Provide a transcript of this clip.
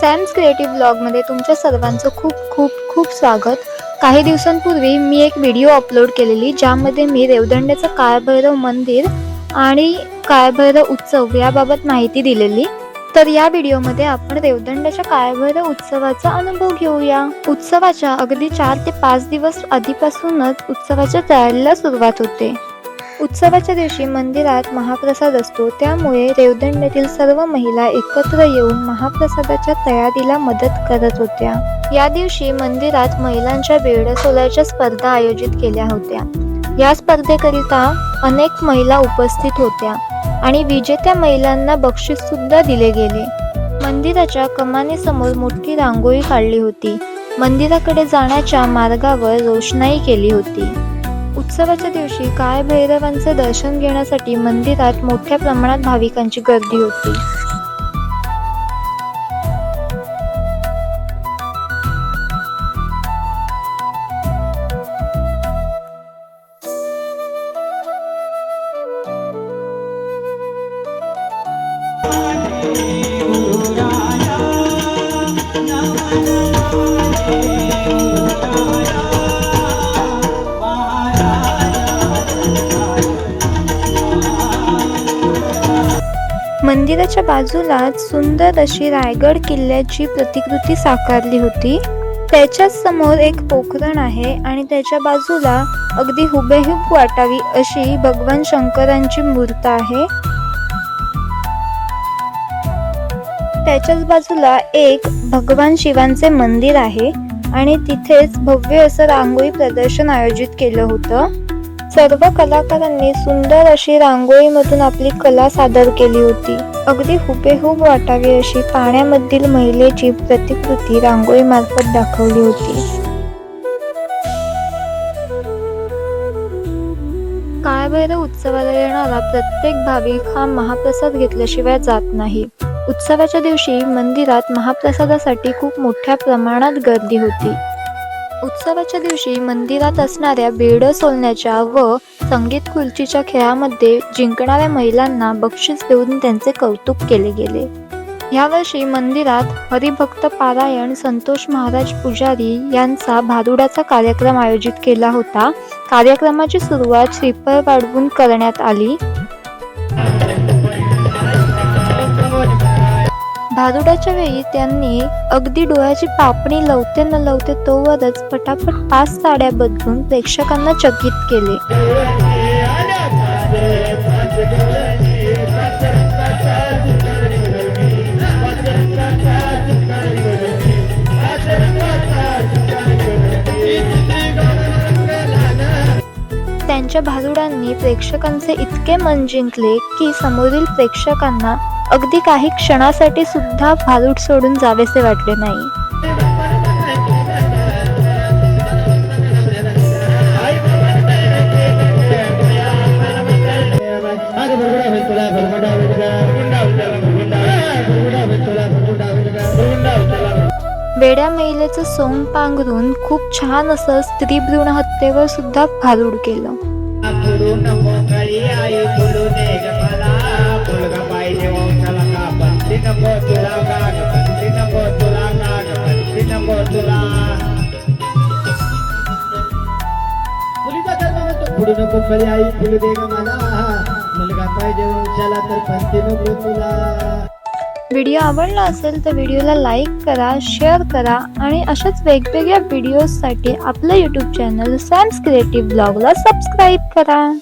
Sam's creative ब्लॉगमध्ये तुमच्या सर्वांचं खूप खूप खूप स्वागत. काही दिवसांपूर्वी मी एक व्हिडिओ अपलोड केलेली ज्यामध्ये मी रेवदंड्याचं काळभैरव मंदिर आणि काळभैरव उत्सव याबाबत माहिती दिलेली. तर या व्हिडिओमध्ये आपण रेवदंड्याच्या काळभैरव उत्सवाचा अनुभव घेऊया. उत्सवाच्या अगदी चार ते पाच दिवस आधीपासूनच उत्सवाच्या तयारीला सुरुवात होते. उत्सवाच्या दिवशी मंदिरात महाप्रसाद असतो. त्यामुळे रेवदंड्यातील सर्व महिला एकत्र येऊन महाप्रसादाच्या तयारीला मदत करत होत्या. या दिवशी मंदिरात महिलांच्या बेड सोलाच्या स्पर्धा आयोजित केल्या होत्या. या स्पर्धेकरिता अनेक महिला उपस्थित होत्या आणि विजेत्या महिलांना बक्षीस सुद्धा दिले गेले. मंदिराच्या कमानीसमोर मोठी रांगोळी काढली होती. मंदिराकडे जाण्याच्या मार्गावर रोषणाई केली होती. उत्सवाच्या दिवशी काळभैरवांचे दर्शन घेण्यासाठी मंदिरात मोठ्या प्रमाणात भाविकांची गर्दी होती. मंदिराच्या बाजूलाच सुंदर अशी रायगड किल्ल्याची प्रतिकृती साकारली होती. त्याच्याच समोर एक पोखरण आहे आणि त्याच्या बाजूला अगदी हुबेहूब वाटावी अशी भगवान शंकरांची मूर्त आहे. त्याच्याच बाजूला एक भगवान शिवांचे मंदिर आहे आणि तिथेच भव्य असं रांगोळी प्रदर्शन आयोजित केलं होतं. सर्व कलाकारांनी सुंदर अशी रांगोळीमधून आपली कला सादर केली होती. अगदी हुबेहूब वाटावी अशी पाण्यामधील महिलेची प्रतिकृती रांगोळी मार्फत दाखवली होती. काळभैरव उत्सवाला येणारा प्रत्येक भाविक हा महाप्रसाद घेतल्याशिवाय जात नाही. उत्सवाच्या दिवशी मंदिरात महाप्रसादासाठी खूप मोठ्या प्रमाणात गर्दी होती. उत्सवाच्या दिवशी मंदिरात असणाऱ्या बेड सोलण्याच्या व संगीत खुर्चीच्या खेळामध्ये जिंकणाऱ्या महिलांना बक्षीस देऊन त्यांचे कौतुक केले गेले. यावर्षी मंदिरात हरिभक्त पारायण संतोष महाराज पुजारी यांचा भारुडाचा कार्यक्रम आयोजित केला होता. कार्यक्रमाची सुरुवात श्रीफळ वाढवून करण्यात आली. भारुडाच्या वेळी त्यांनी अगदी डोळ्याची पापणी लवते न लवते तोवरच पटापट पाच साड्या बदलून प्रेक्षकांना चकित केले. त्यांच्या भारुडांनी प्रेक्षकांचे इतके मन जिंकले की समोरील प्रेक्षकांना अगदी काही क्षणासाठी सुद्धा भालूट सोडून जावेसे वाटले नाही. वेड्या महिलेचं सोंग पांघरून खूप छान असं स्त्री भ्रूण हत्येवर सुद्धा भारूड केलं. पाहिजे नको तुला नको तुला नको तुला मुलीचा धर्म म्हणतो नको आई दे ग मला मुलगा पाहिजे वंशाला तर नको तुला व्हिडिओ आवडला असेल तर व्हिडिओला लाईक करा शेअर करा आणि अशाच वेगवेगळ्या व्हिडिओजसाठी आपलं यूट्यूब चॅनल सॅम्स क्रिएटिव्ह ब्लॉगला सबस्क्राईब करा.